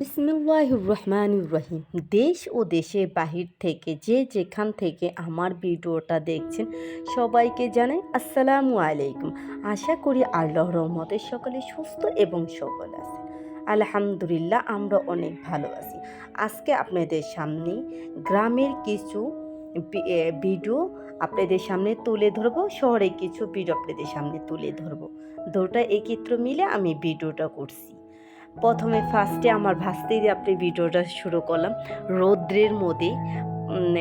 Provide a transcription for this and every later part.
বিসমিল্লাহির রহমানির রহিম। দেশ ও দেশের বাহির থেকে যে যেখান থেকে আমার ভিডিওটা দেখছেন, সবাইকে জানাই আসসালামু আলাইকুম। আশা করি আল্লাহ রহমতে সকলে সুস্থ এবং সবল আছে আলহামদুলিল্লাহ, আমরা অনেক ভালো আছি। আজকে আপনাদের সামনে গ্রামের কিছু ভিডিও আপনাদের সামনে তুলে ধরবো শহরে কিছু ভিডিও আপনাদের সামনে তুলে ধরবো। দুটা একত্র মিলে আমি ভিডিওটা করছি। প্রথমে ফার্স্টে আমার ভাসতে দিয়ে আপনি ভিডিওটা শুরু করলাম। রৌদ্রের মধ্যে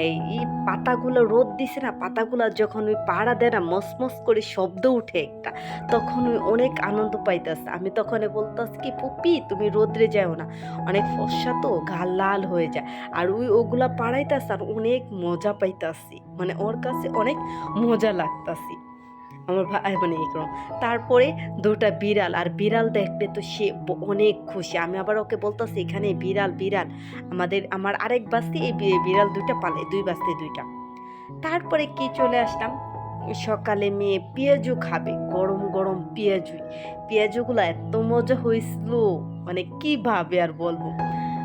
এই পাতাগুলো রোদ দিছে না, পাতাগুলো যখন ওই পাড়া দেয় না, মসমস করে শব্দ উঠে একটা, তখন ওই অনেক আনন্দ পাইতেছে। আমি তখন বলতেছি কি, পুপি, তুমি রোদ্রে যাও না, অনেক ফসা তো, গাল লাল হয়ে যায়। আর ওই ওগুলা পাড়াইতেছে আর অনেক মজা পাইতাসি মানে ওর কাছে অনেক মজা লাগতাছি। আমার ভাই মানে এরকম তারপরে দুটা বিড়াল, আর বিড়াল দেখলে তো সে অনেক খুশি। আমি আবার ওকে বলতেছি, এখানে বিড়াল বিড়াল। আমাদের, আমার আরেক বাস্তি, এই বিড়াল দুইটা পালে, দুই বাস্তি দুইটা। তারপরে কি চলে আসলাম? সকালে মেয়ে পেঁয়াজু খাবে, গরম গরম পেঁয়াজুই। পেঁয়াজুগুলো এত মজা হয়েছিল মানে কীভাবে আর বলব?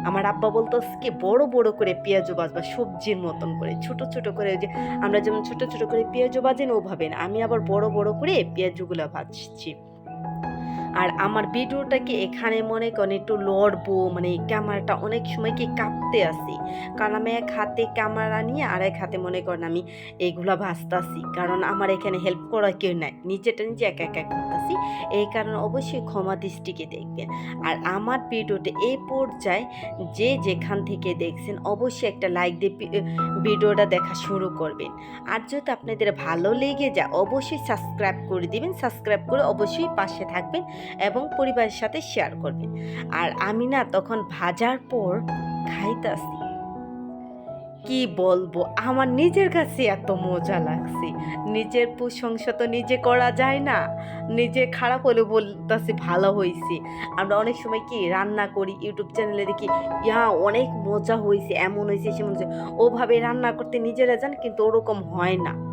আমার আব্বা বলতো কি বড় বড় করে পেঁয়াজও বাজবা সবজির মতন করে। ছোট ছোট করে যে আমরা যেমন ছোট ছোট করে পেঁয়াজও বাজেন ওভাবে না আমি আবার বড় বড় করে পেঁয়াজগুলো ভাজছি আর আমার ভিডিওটাকে এখানে মনে করেন একটু লড়বো মানে ক্যামেরাটা অনেক সময় কি কাঁপতে আসি। কারণ আমি এক হাতে ক্যামেরা নিয়ে আর এক হাতে মনে করেন আমি এইগুলা ভাজতাছি কারণ আমার এখানে হেল্প করা কেউ নাই নিজেটা নিজে একা একা করতেছি। এই কারণে অবশ্যই ক্ষমা দৃষ্টিকে দেখবেন। আর আমার ভিডিওটা এই পর্যায়ে যে যেখান থেকে দেখছেন অবশ্যই একটা লাইক দিয়ে ভিডিওটা দেখা শুরু করবেন। আর যদি আপনাদের ভালো লেগে যায় অবশ্যই সাবস্ক্রাইব করে দিবেন। সাবস্ক্রাইব করে অবশ্যই পাশে থাকবেন। এবং পরিবারের সাথে শেয়ার করবে। আর আমি না তখন ভাজার পর খাইতাছি। কি বলব? আমার নিজের কাছে এত মজা লাগছে। নিজের প্রশংসা তো নিজে করা যায় না। নিজে খারাপ হলে বলতেছি ভালো হয়েছে আমরা অনেক সময় কি রান্না করি, ইউটিউব চ্যানেলে দেখি, ইয়া অনেক মজা হয়েছে এমন হয়েছে সেমন হয়েছে ওভাবে রান্না করতে নিজেরা জান, কিন্তু ওরকম হয় না।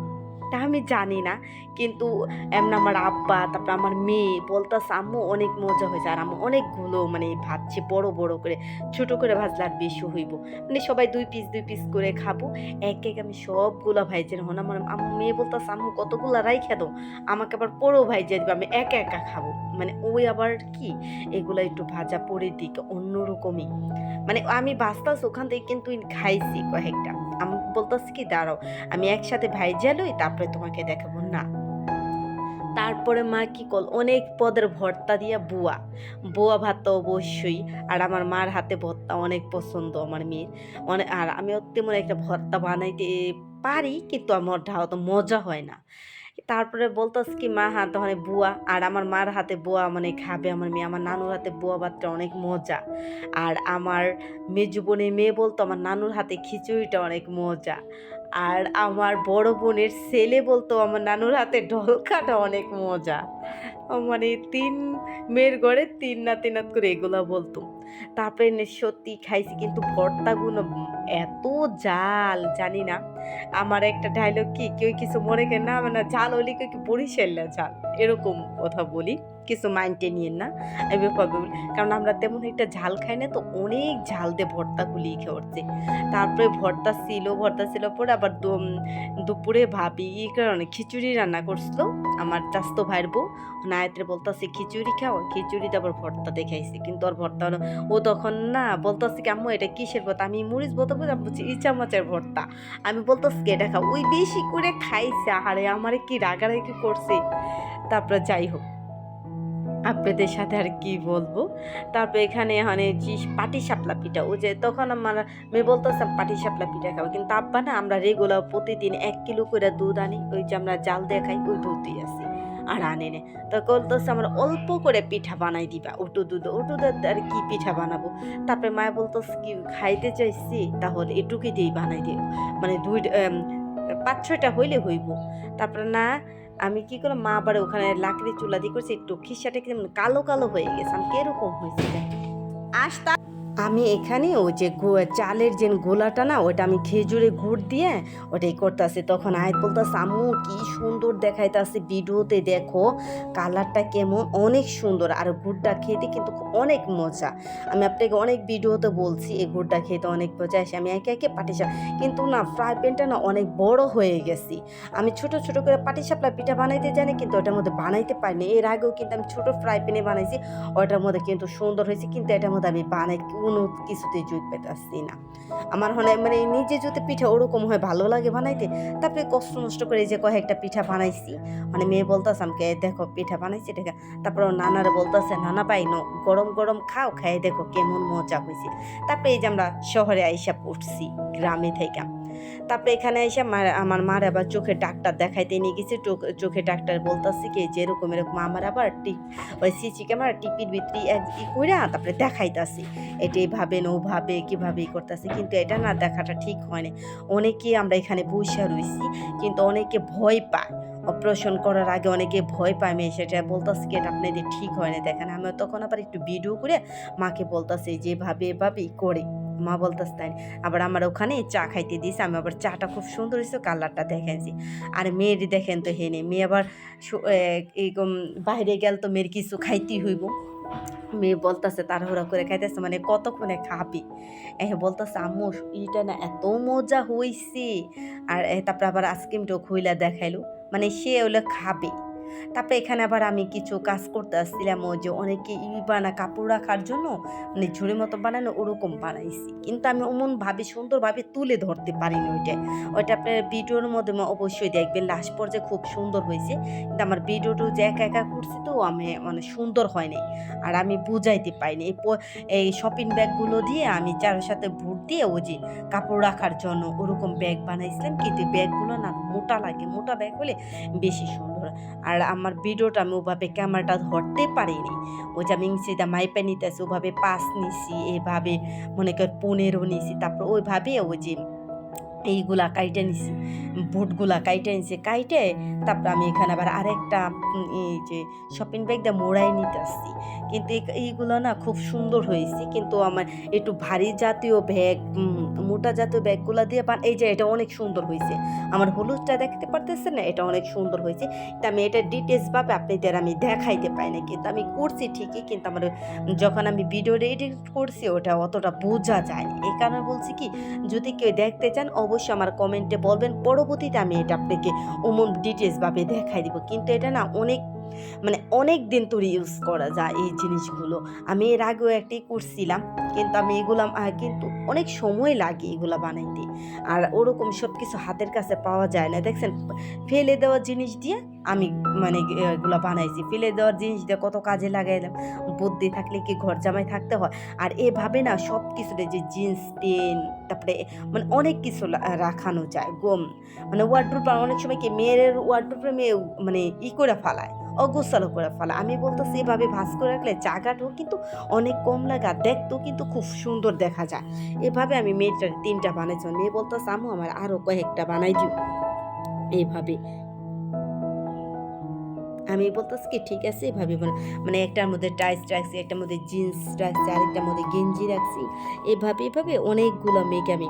তা আমি জানি না। কিন্তু এমন আমার আব্বা, তারপর আমার মেয়ে বলতাছে, আম্মু, অনেক মজা হয়েছে। আর আমি অনেকগুলো মানে ভাজছে, বড় বড় করে, ছোট করে ভাজলে আর বেশি হইব। মানে সবাই দুই পিস দুই পিস করে খাব। এক এক আমি সবগুলা ভাইজে হন আমার আম্মু, মেয়ে বলতাছে, আম্মু, কতগুলা রাই খেদো আমাকে আবার পরও ভাইজে দিবে। আমি একা একা খাব। মানে ওই আবার কি? এগুলো একটু ভাজা পরের দিকে অন্যরকমই। মানে আমি বাস্তাস ওখান থেকে, কিন্তু খাইছি কয়েকটা। বলতেছি কি, দাঁড়াও, আমি একসাথে ভাই লই তারপরে তোমাকে দেখাবো। না। তারপরে মা কি কল, অনেক পদের ভর্তা দিয়া বুয়া। বুয়া ভাত তো অবশ্যই, আর আমার মার হাতে ভর্তা অনেক পছন্দ আমার মেয়ের। অনেক আর আমি তেমন একটা ভর্তা বানাইতে পারি, কিন্তু আমার তো মজা হয় না। তারপরে বলতাস কি, মা হাতে মানে বুয়া। আর আমার মার হাতে বুয়া মানে খাবে আমার মেয়ে। আমার নানুর হাতে বুয়া ভাতটা অনেক মজা। আর আমার মেজু বোনের মেয়ে বলতো, আমার নানুর হাতে খিচুড়িটা অনেক মজা। আর আমার বড় বোনের ছেলে বলতো, আমার নানুর হাতে ঢলকাটা অনেক মজা। মানে তিন মেয়ের ঘরে তিন নাতি নাত করে এগুলা বলতো। তারপরে সত্যি খাইছি, কিন্তু ভর্তাগুলো এত জাল, জানি না। আমার একটা ডায়লগ কি? কেউ কিছু মনে করেন না মানে জাল ওলি কেউ কি না জাল এরকম কথা বলি। কিছু মাইন্ডে নিয়েন না, আমি বলি। কারণ আমরা তেমন একটা ঝাল খাই না, তো অনেক ঝাল দিয়ে ভর্তা গুলিয়ে খেয়ে তারপরে ভর্তা ছিল ভর্তা ছিল পরে আবার দুপুরে ভাবি, এই কারণে খিচুড়ি রান্না করছিল আমার চাস্তো ভাইয়ের বউ। নায়ত্রে বলতেছে খিচুড়ি খাও খিচুড়িতে আবার ভর্তা দেখাইছি কিন্তু আর ভর্তা হলো, ও তখন না বলতেছে কি, আম্মু, এটা কিসের ভর্তা? আমি মরিচ বলতে বলছি ইচা মাছের ভর্তা। আমি বলতেছি কি, এটা খাও। ওই বেশি করে খাইছে আরে আমারে কি রাগারাগি করছে? তারপরে যাই হোক। আপনাদের সাথে আর কি বলব? তারপর এখানে মানে যে পাটি সাপলা পিঠা ও যে তখন আমার মেয়ে বলতেছে, পাটি সাপলা পিঠা খাব কিন্তু আব্বা না, আমরা রেগুলার প্রতিদিন এক কিলো করে দুধ আনি, ওই যে আমরা জাল দিয়ে খাই, ওই দিয়ে আসি, আর আনে নে। তো বলতেছে, আমরা অল্প করে পিঠা বানাই দিবা ওটু দুধ ওটু দুধ আর কি পিঠা বানাবো? তারপরে মায়া বলতেছে, কি খাইতে চাইছি, তাহলে এটুকুই দিয়েই বানাই দিও। মানে দুই পাঁচ ছয়টা হইলে হইব। তারপরে না আমি কি করলাম, মা আবার ওখানে লাকড়ি চুলা দিয়ে করছি, একটু খিসাটা কেমন কালো কালো হয়ে গেছে, আমি কীরকম হয়েছে? আস্তা আমি এখানে ওই যে চালের যে গোলাটা না ওটা আমি খেজুরে গুড় দিয়ে ওটাই করতেছি। তখন আয়াত বলতেছে, আম্মু, কি সুন্দর দেখাইতেছে ভিডিওতে, দেখো। কালারটা কেমন, অনেক সুন্দর। আর গুড়টা খেতে কিন্তু অনেক মজা। আমি আপনাকে অনেক ভিডিওতে বলছি, এই গুড়টা খেতে অনেক মজা আসে। আমি একে একে পাটিসা কিন্তু না, ফ্রাই প্যানটা না অনেক বড় হয়ে গেছি। আমি ছোট ছোট করে পাটিসাপলা পিঠা বানাইতে জানি, কিন্তু ওটার মধ্যে বানাইতে পারিনি। এর আগেও কিন্তু আমি ছোট ফ্রাই প্যানে বানাইছি, ওটার মধ্যে কিন্তু সুন্দর হয়েছে, কিন্তু এটার মধ্যে আমি বানাই কোনো কিছুতে জুই পেতেছি না। আমার হয় মানে নিজে যদি পিঠা ওরকম হয়, ভালো লাগে বানাইতে। তারপরে কষ্ট নষ্ট করে যে কয়েকটা পিঠা বানাইছি। মানে মেয়ে বলতেছে আমাকে, দেখো পিঠা বানাইছি দেখা তারপর নানারে বলতেছে, নানা পাই ন গরম গরম খাও খাই দেখো কেমন মজা হয়েছে তারপরে এই যে আমরা শহরে আইসা পড়ছি, গ্রামে থেকে তারপরে এখানে এসে আমার মার আবার চোখের ডাক্তার দেখাইতে নিয়ে গেছি। চোখ- ডাক্তার বলতেছি কি, যে এরকম এরকম আমার আবার টিপ ওই সিসি ক্যামেরা, টিপির ভিতরে এক ই কইরা তারপরে দেখাইতাছি। এটা এইভাবে না ওভাবে কীভাবে ই করতেছি। কিন্তু এটা না দেখাটা ঠিক হয় না অনেকে আমরা এখানে বসে রইছি, কিন্তু অনেকে ভয় পায়। অপারেশন করার আগে অনেকে ভয় পায় মেয়ে, সেটা বলতেছে কি, এটা আপনাদের ঠিক হয় না দেখেন আমি তখন আবার একটু ভিডিও করে মাকে বলতেছি যেভাবে এভাবেই করে। মা বলতেছে তাই। আবার আমার ওখানে চা খাইতে দিয়েছে আমি আবার চাটা খুব সুন্দর হয়েছে কালারটা দেখাইছি। আর মেয়ের দেখেন তো হেনে, মেয়ে আবার এরকম বাইরে গেল তো মেয়ের কিছু খাইতেই হইব। মেয়ে বলতেছে তাড়াহুড়া করে খাইতেছে মানে কতক্ষণে খাবি? এ, বলতেছে, আম্মু, এটা না এত মজা হইছে। আর তারপরে আবার আইসক্রিমটাও খুইলা দেখাইলো। মানে সে ওগুলো খাবে। তারপরে এখানে আবার আমি কিছু কাজ করতে আসছিলাম, ওই যে অনেকে ই বানা, কাপড় রাখার জন্য মানে ঝুড়ি মতো বানানো ওরকম বানাইছি। কিন্তু আমি অমন ভাবে সুন্দরভাবে তুলে ধরতে পারিনি ওইটা। ওইটা আপনার ভিডিওর মধ্যে অবশ্যই দেখবেন, লাস্ট পর্যায়ে খুব সুন্দর হয়েছে। কিন্তু আমার ভিডিওটা যে একা একা করছি তো আমি মানে সুন্দর হয়নি। আর আমি বুঝাইতে পাইনি এই শপিং ব্যাগগুলো দিয়ে আমি চারের সাথে ভোট দিয়ে ওই যে কাপড় রাখার জন্য ওরকম ব্যাগ বানাইছিলাম। কিন্তু ব্যাগগুলো না মোটা লাগে। মোটা ব্যাগ হলে বেশি সুন্দর হয়। আর আমার ভিডিওটা আমি ওভাবে ক্যামেরাটা ধরতে পারিনি ওই যে আমি সেটা মাইপে নিতেছি, ওভাবে পাঁচ নিছি, এভাবে মনে কর পনেরো নিছি, তারপর ওইভাবে ওই যে এইগুলা কাইটে নিছি, বুটগুলা কাইটে নিছি, কাইটে তারপর আমি এখানে আবার আরেকটা এই যে শপিং ব্যাগ দিয়ে মোড়াই নিতে আসছি কিন্তু এই- এইগুলো না খুব সুন্দর হয়েছে, কিন্তু আমার একটু ভারী জাতীয় ব্যাগ মোটা জাতীয় ব্যাগগুলো দিয়ে বান, এই যে এটা অনেক সুন্দর হয়েছে। আমার হলুদটা দেখতে পারতেছেন না, এটা অনেক সুন্দর হয়েছে। তা আমি এটা ডিটেলস ভাবে আপনাদের আমি দেখাইতে পাই না কিন্তু আমি করছি ঠিকই, কিন্তু আমার যখন আমি ভিডিও এডিট করছি, ওটা অতটা বোঝা যায়নি এই কারণে বলছি কি, যদি কেউ দেখতে চান অবশ্যই আমার কমেন্টে বলবেন। পরবর্তীতে আমি এটা আপনাকে ওমন ডিটেলসভাবে দেখাই দিব। কিন্তু এটা না অনেক মানে অনেক দিন ধরে ইউজ করা যায় এই জিনিসগুলো। আমি এর আগেও একটি করছিলাম কিন্তু আমি এগুলো কিন্তু অনেক সময় লাগে এগুলো বানাইতে। আর ওরকম সব কিছু হাতের কাছে পাওয়া যায় না। দেখছেন, ফেলে দেওয়া জিনিস দিয়ে আমি মানে এগুলো বানাইছি। ফেলে দেওয়ার জিনিস দিয়ে কত কাজে লাগাইলাম। বুদ্ধি থাকলে কি ঘর জামাই থাকতে হয়? আর এভাবে না সব কিছুতে যে জিন্স পেন তারপরে মানে অনেক কিছু রাখানো যায়। গম মানে ওয়ার্ড্রোপ অনেক সময় কি মেয়ের ওয়ার্ড্রোপে মেয়ে মানে ই করে ফেলায়। অগোছালো করে ফেলা। আমি বলতেছি, এভাবে ভাস করে রাখলে জায়গাটাও কিন্তু অনেক কম লাগে, দেখতেও কিন্তু খুব সুন্দর দেখা যায়। এভাবে আমি মেয়েটার তিনটা বানাইছিলাম মেয়ে বলতেছে আমু আমার আরও কয়েকটা বানাই দিও। এইভাবে আমি বলতেছি কি, ঠিক আছে, এভাবে মানে একটার মধ্যে টাইস রাখছি, একটার মধ্যে জিন্স রাখছি, আরেকটার মধ্যে গেঞ্জি রাখছি। এভাবে এভাবে অনেকগুলো মেয়েকে আমি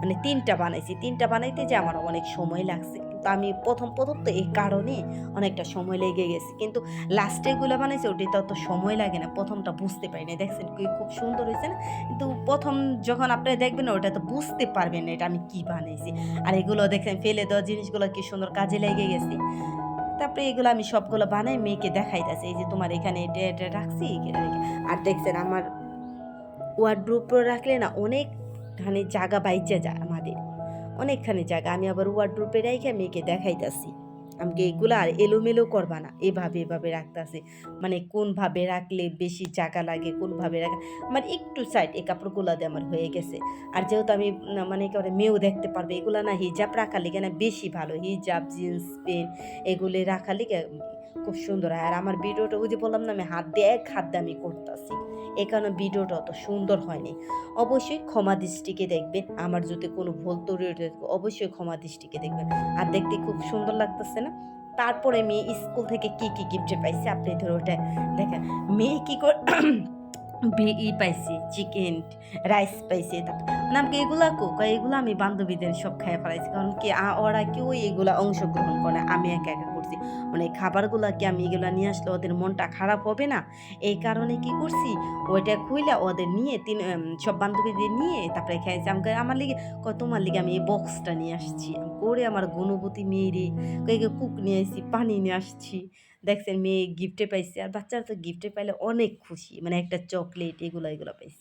মানে তিনটা বানাইছি। তিনটা বানাইতে যে আমার অনেক সময় লাগছে। কিন্তু আমি প্রথম প্রথম তো এই কারণে অনেকটা সময় লেগে গেছে। কিন্তু লাস্টে গুলো বানাইছে, ওটাতে অত সময় লাগে না। প্রথমটা বুঝতে পারি না দেখছেন কি, খুব সুন্দর হয়েছে না? কিন্তু প্রথম যখন আপনি দেখবেন ওটা তো বুঝতে পারবেন না এটা আমি কি বানাইছি। আর এগুলো দেখেন ফেলে দেওয়া জিনিসগুলো কি সুন্দর কাজে লেগে গেছে। তারপরে এগুলো আমি সবগুলো বানাই, মেয়েকে দেখাইতেছি। এই যে তোমার এখানে এটা এটা রাখছি আর দেখছেন, আমার ওয়ার্ড্রোপ রাখলে না অনেকখানি জায়গা বাইচে যায়। অনেকখানি জায়গা। আমি আবার ওয়ার্ড্রোপে রেখে মেয়েকে দেখাইতেছি। আমাকে এগুলো আর এলোমেলো করবা না। এভাবে এভাবে রাখতেছি। মানে কোনভাবে রাখলে বেশি জায়গা লাগে, কোনভাবে রাখা আমার একটু সাইড এই কাপড়গুলো দিয়ে আমার হয়ে গেছে। আর যেহেতু আমি মানে একেবারে মেয়েও দেখতে পারবে, এগুলো না হিজাব রাখা লিগে না বেশি ভালো। হিজাব জিন্স প্যান্ট এগুলি রাখা লিগে খুব সুন্দর হয়। আর আমার ভিডিওটা ওই যে বললাম না, আমি হাত দিয়ে এক হাত দিয়ে আমি করতেছি। কারণে ভিডিওটা অত সুন্দর হয়নি। অবশ্যই ক্ষমা দৃষ্টিকে দেখবেন। আমার যদি কোনো ভুল তৈরি অবশ্যই ক্ষমা দৃষ্টিকে দেখবেন। আর দেখতে খুব সুন্দর লাগতেছে না? তারপরে মেয়ে স্কুল থেকে কি কি গিফট পাইছে আপনি ধরো ওটা দেখেন, মেয়ে কী করে বি ই পাইছি, চিকেন, রাইস পাইছি, তারপর নামকে এগুলা কো এগুলো আমি বান্ধবীদের সব খাইয়ে ফেলাইছি। কারণ কি ওরা কেউ এগুলা অংশগ্রহণ করে আমি একা একা করছি। মানে খাবারগুলা কি আমি এগুলা নিয়ে আসলে ওদের মনটা খারাপ হবে না? এই কারণে কি করছি? ওইটা খুইলা ওদের নিয়ে তিন সব বান্ধবীদের নিয়ে তারপরে খাইছি। আমাকে আমার লিগে তোমার লিগে আমি এই বক্সটা নিয়ে আসছি। করে আমার গুণবতী মেয়েরে কয়েকে কুক নিয়ে আসছি পানি নিয়ে আসছি। দেখছেন মেয়ে গিফটে পাইছে, আর বাচ্চারা তো গিফটে পাইলে অনেক খুশি। মানে একটা চকলেট এগুলো এগুলো পাইছে।